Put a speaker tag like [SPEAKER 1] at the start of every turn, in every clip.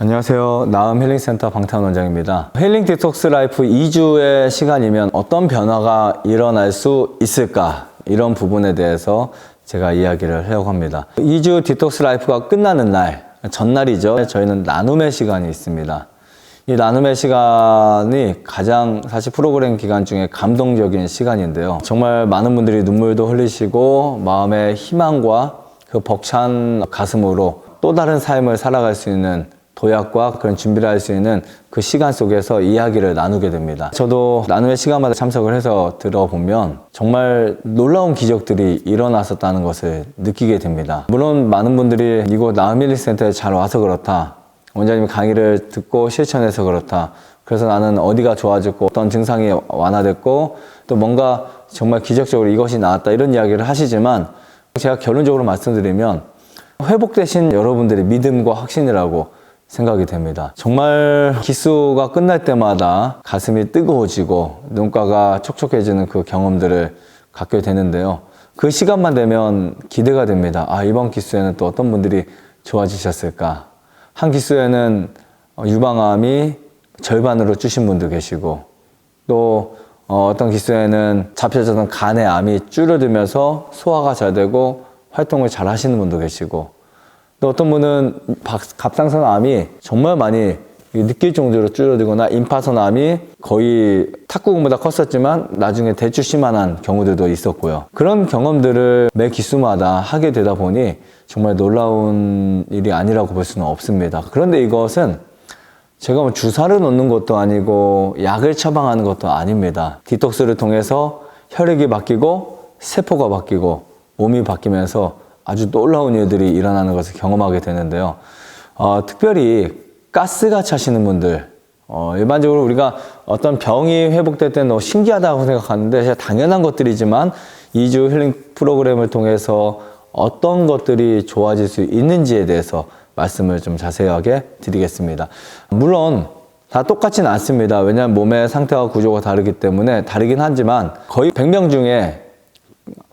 [SPEAKER 1] 안녕하세요. 나음 힐링센터 방탄 원장입니다. 힐링 디톡스 라이프 2주의 시간이면 어떤 변화가 일어날 수 있을까? 이런 부분에 대해서 제가 이야기를 하려고 합니다. 2주 디톡스 라이프가 끝나는 날, 전날이죠. 저희는 나눔의 시간이 있습니다. 이 나눔의 시간이 가장 사실 프로그램 기간 중에 감동적인 시간인데요. 정말 많은 분들이 눈물도 흘리시고 마음의 희망과 그 벅찬 가슴으로 또 다른 삶을 살아갈 수 있는 도약과 그런 준비를 할 수 있는 그 시간 속에서 이야기를 나누게 됩니다. 저도 나눔의 시간마다 참석을 해서 들어보면 정말 놀라운 기적들이 일어났었다는 것을 느끼게 됩니다. 물론 많은 분들이 이곳 나눔일리센터에 잘 와서 그렇다. 원장님 강의를 듣고 실천해서 그렇다. 그래서 나는 어디가 좋아졌고 어떤 증상이 완화됐고 또 뭔가 정말 기적적으로 이것이 나왔다 이런 이야기를 하시지만 제가 결론적으로 말씀드리면 회복되신 여러분들의 믿음과 확신이라고 생각이 됩니다. 정말 기수가 끝날 때마다 가슴이 뜨거워지고 눈가가 촉촉해지는 그 경험들을 갖게 되는데요. 그 시간만 되면 기대가 됩니다. 아, 이번 기수에는 또 어떤 분들이 좋아지셨을까? 한 기수에는 유방암이 절반으로 주신 분도 계시고 또 어, 어떤 기수에는 잡혀졌던 간의 암이 줄어들면서 소화가 잘 되고 활동을 잘 하시는 분도 계시고 또 어떤 분은 박- 갑상선 암이 정말 많이 느낄 정도로 줄어들거나 임파선 암이 거의 탁구공보다 컸었지만 나중에 대추심만한 경우들도 있었고요. 그런 경험들을 매 기수마다 하게 되다 보니 정말 놀라운 일이 아니라고 볼 수는 없습니다. 그런데 이것은 제가 뭐 주사를 놓는 것도 아니고 약을 처방하는 것도 아닙니다. 디톡스를 통해서 혈액이 바뀌고 세포가 바뀌고 몸이 바뀌면서 아주 놀라운 일들이 일어나는 것을 경험하게 되는데요. 어, 특별히 가스가 차시는 분들, 어, 일반적으로 우리가 어떤 병이 회복될 때는 너무 신기하다고 생각하는데 당연한 것들이지만 2주 힐링 프로그램을 통해서 어떤 것들이 좋아질 수 있는지에 대해서 말씀을 좀 자세하게 드리겠습니다. 물론 다 똑같지는 않습니다. 왜냐하면 몸의 상태와 구조가 다르기 때문에 다르긴 하지만 거의 100명 중에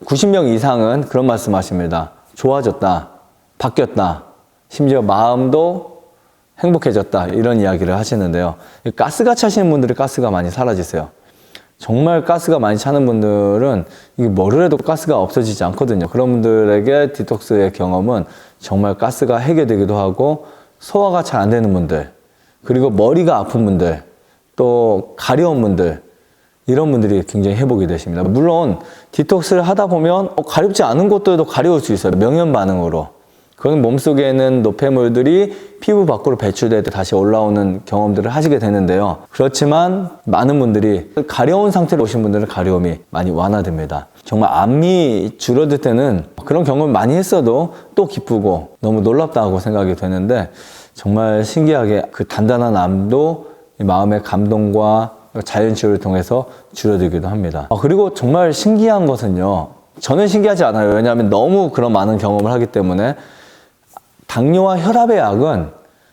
[SPEAKER 1] 90명 이상은 그런 말씀 하십니다. 좋아졌다. 바뀌었다. 심지어 마음도 행복해졌다. 이런 이야기를 하시는데요. 이 가스가 차시는 분들이 가스가 많이 사라지세요. 정말 가스가 많이 차는 분들은 이게 뭐를 해도 가스가 없어지지 않거든요. 그런 분들에게 디톡스의 경험은 정말 가스가 해결되기도 하고 소화가 잘 안 되는 분들, 그리고 머리가 아픈 분들, 또 가려운 분들, 이런 분들이 굉장히 회복이 되십니다. 물론 디톡스를 하다 보면 어, 가렵지 않은 곳들도 가려울 수 있어요. 명현 반응으로. 그건 몸속에 있는 노폐물들이 피부 밖으로 배출될 때 다시 올라오는 경험들을 하시게 되는데요. 그렇지만 많은 분들이 가려운 상태로 오신 분들은 가려움이 많이 완화됩니다. 정말 암이 줄어들 때는 그런 경험을 많이 했어도 또 기쁘고 너무 놀랍다고 생각이 되는데 정말 신기하게 그 단단한 암도 이 마음의 감동과 자연치유를 통해서 줄어들기도 합니다. 아, 그리고 정말 신기한 것은요. 저는 신기하지 않아요. 왜냐하면 너무 그런 많은 경험을 하기 때문에 당뇨와 혈압의 약은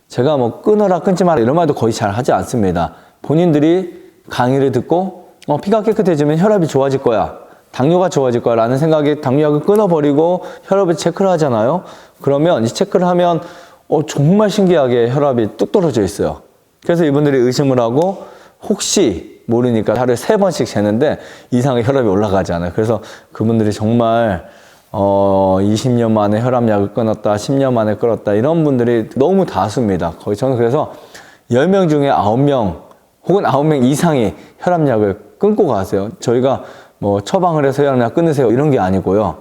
[SPEAKER 1] 제가 뭐 끊어라 끊지 마라 이런 말도 거의 잘 하지 않습니다. 본인들이 강의를 듣고 어, 피가 깨끗해지면 혈압이 좋아질 거야. 당뇨가 좋아질 거야 라는 생각에 당뇨약을 끊어버리고 혈압을 체크를 하잖아요. 그러면 이 체크를 하면 어, 정말 신기하게 혈압이 뚝 떨어져 있어요. 그래서 이분들이 의심을 하고 혹시 모르니까 하루에 세 번씩 재는데 이상의 혈압이 올라가지 않아요. 그래서 그분들이 정말 어 20년 만에 혈압약을 끊었다, 10년 만에 끊었다 이런 분들이 너무 다수입니다. 거의 저는 그래서 10명 중에 9명 혹은 9명 이상이 혈압약을 끊고 가세요. 저희가 뭐 처방을 해서 혈압약 끊으세요 이런 게 아니고요.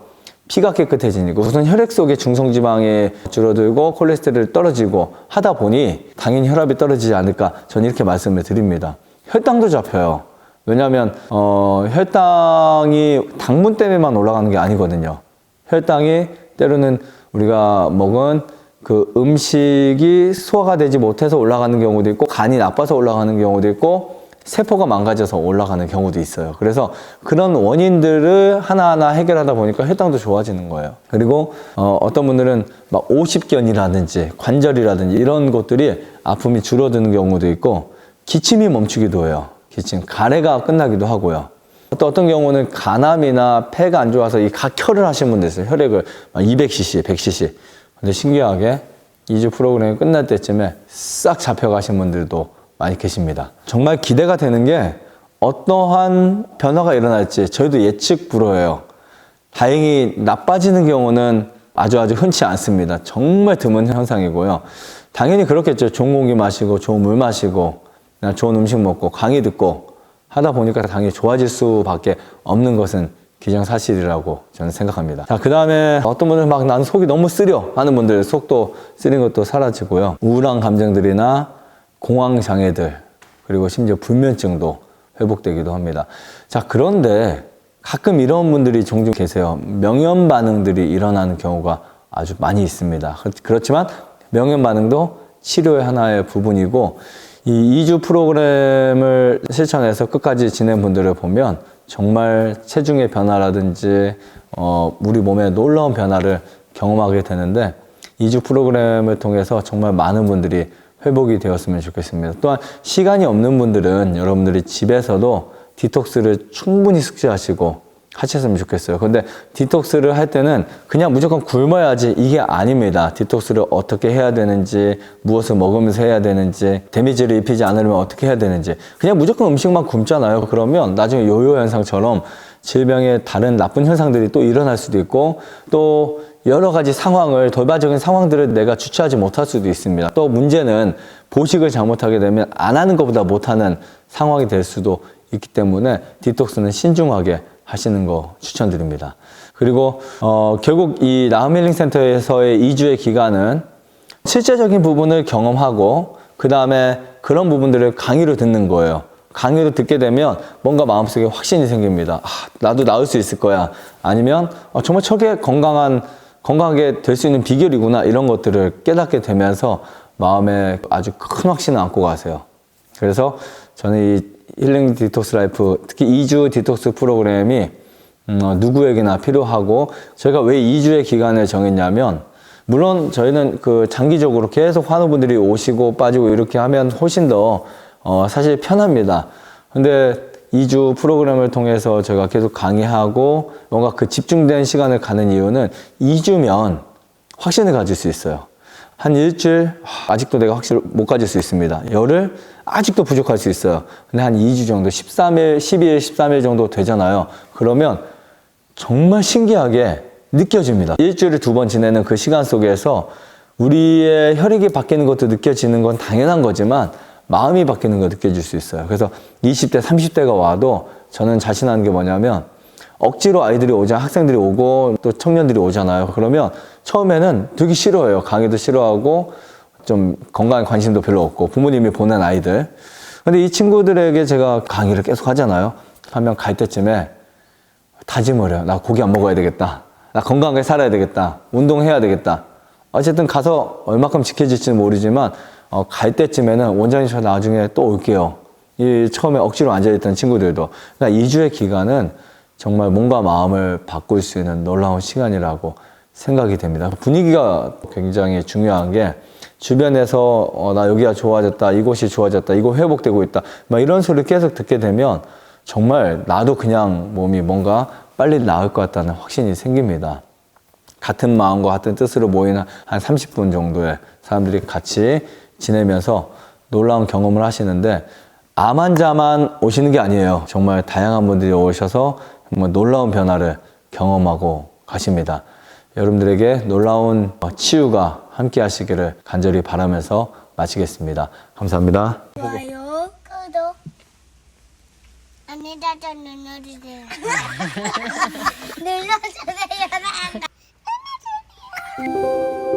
[SPEAKER 1] 피가 깨끗해지니까 우선 혈액 속의 중성지방이 줄어들고 콜레스테롤이 떨어지고 하다 보니 당연히 혈압이 떨어지지 않을까 저는 이렇게 말씀을 드립니다. 혈당도 잡혀요. 왜냐하면 어, 혈당이 당분 때문에만 올라가는 게 아니거든요. 혈당이 때로는 우리가 먹은 그 음식이 소화가 되지 못해서 올라가는 경우도 있고 간이 나빠서 올라가는 경우도 있고 세포가 망가져서 올라가는 경우도 있어요. 그래서 그런 원인들을 하나하나 해결하다 보니까 혈당도 좋아지는 거예요. 그리고 어, 어떤 분들은 막 오십견이라든지 관절이라든지 이런 것들이 아픔이 줄어드는 경우도 있고 기침이 멈추기도 해요. 기침, 가래가 끝나기도 하고요. 또 어떤 경우는 간암이나 폐가 안 좋아서 이 각혈을 하신 분들 있어요. 혈액을 막 200cc, 100cc. 근데 신기하게 2주 프로그램이 끝날 때쯤에 싹 잡혀가신 분들도 많이 계십니다. 정말 기대가 되는 게 어떠한 변화가 일어날지 저희도 예측 불허해요. 다행히 나빠지는 경우는 아주 아주 흔치 않습니다. 정말 드문 현상이고요. 당연히 그렇겠죠. 좋은 공기 마시고 좋은 물 마시고 좋은 음식 먹고 강의 듣고 하다 보니까 당연히 좋아질 수밖에 없는 것은 기정사실이라고 저는 생각합니다. 자, 그 다음에 어떤 분들 막 나는 속이 너무 쓰려 하는 분들 속도 쓰린 것도 사라지고요. 우울한 감정들이나 공황 장애들 그리고 심지어 불면증도 회복되기도 합니다. 자, 그런데 가끔 이런 분들이 종종 계세요. 명현 반응들이 일어나는 경우가 아주 많이 있습니다. 그- 그렇지만 명현 반응도 치료의 하나의 부분이고 이 2주 프로그램을 실천해서 끝까지 지낸 분들을 보면 정말 체중의 변화라든지 어, 우리 몸의 놀라운 변화를 경험하게 되는데 2주 프로그램을 통해서 정말 많은 분들이 회복이 되었으면 좋겠습니다. 또한 시간이 없는 분들은 여러분들이 집에서도 디톡스를 충분히 숙지하시고 하셨으면 좋겠어요. 근데 디톡스를 할 때는 그냥 무조건 굶어야지 이게 아닙니다. 디톡스를 어떻게 해야 되는지, 무엇을 먹으면서 해야 되는지, 데미지를 입히지 않으려면 어떻게 해야 되는지. 그냥 무조건 음식만 굶잖아요. 그러면 나중에 요요 현상처럼 질병의 다른 나쁜 현상들이 또 일어날 수도 있고 또 여러 가지 상황을 돌발적인 상황들을 내가 주체하지 못할 수도 있습니다. 또 문제는 보식을 잘못하게 되면 안 하는 것보다 못하는 상황이 될 수도 있기 때문에 디톡스는 신중하게 하시는 거 추천드립니다. 그리고 어, 결국 이 나음 힐링 센터에서의 2주의 기간은 실제적인 부분을 경험하고 그 다음에 그런 부분들을 강의로 듣는 거예요. 강의로 듣게 되면 뭔가 마음속에 확신이 생깁니다. 아, 나도 나을 수 있을 거야. 아니면 어, 정말 저게 건강한 건강하게 될 수 있는 비결이구나 이런 것들을 깨닫게 되면서 마음에 아주 큰 확신을 안고 가세요. 그래서 저는 이 힐링 디톡스 라이프 특히 2주 디톡스 프로그램이 음, 어, 누구에게나 필요하고 저희가 왜 2주의 기간을 정했냐면 물론 저희는 그 장기적으로 계속 환우분들이 오시고 빠지고 이렇게 하면 훨씬 더 어, 사실 편합니다. 근데 2주 프로그램을 통해서 제가 계속 강의하고 뭔가 그 집중된 시간을 가는 이유는 2주면 확신을 가질 수 있어요. 한 일주일 하, 아직도 내가 확실히 못 가질 수 있습니다. 열흘 아직도 부족할 수 있어요. 근데 한 2주 정도 13일, 12일, 13일 정도 되잖아요. 그러면 정말 신기하게 느껴집니다. 일주일을 두번 지내는 그 시간 속에서 우리의 혈액이 바뀌는 것도 느껴지는 건 당연한 거지만 마음이 바뀌는 거 느껴질 수 있어요. 그래서 20대, 30대가 와도 저는 자신하는 게 뭐냐면 억지로 아이들이 오자 학생들이 오고 또 청년들이 오잖아요. 그러면 처음에는 되게 싫어해요. 강의도 싫어하고 좀 건강에 관심도 별로 없고 부모님이 보낸 아이들. 근데 이 친구들에게 제가 강의를 계속 하잖아요. 하면 갈 때쯤에 다짐을 해요. 나 고기 안 먹어야 되겠다. 나 건강하게 살아야 되겠다. 운동해야 되겠다. 어쨌든 가서 얼마큼 지켜질지는 모르지만 어, 갈 때쯤에는 원장님 저 나중에 또 올게요. 이 처음에 억지로 앉아있던 친구들도. 그러니까 2주의 기간은 정말 몸과 마음을 바꿀 수 있는 놀라운 시간이라고 생각이 됩니다. 분위기가 굉장히 중요한 게 주변에서 어, 나 여기가 좋아졌다, 이곳이 좋아졌다, 이거 회복되고 있다, 막 이런 소리를 계속 듣게 되면 정말 나도 그냥 몸이 뭔가 빨리 나을 것 같다는 확신이 생깁니다. 같은 마음과 같은 뜻으로 모이는 한 30분 정도의 사람들이 같이 지내면서 놀라운 경험을 하시는데 암 환자만 오시는 게 아니에요. 정말 다양한 분들이 오셔서 정말 놀라운 변화를 경험하고 가십니다. 여러분들에게 놀라운 치유가 함께 하시기를 간절히 바라면서 마치겠습니다. 감사합니다.
[SPEAKER 2] 좋아요, 구독, 안내 자자 눌러주세요. 눌러주세요.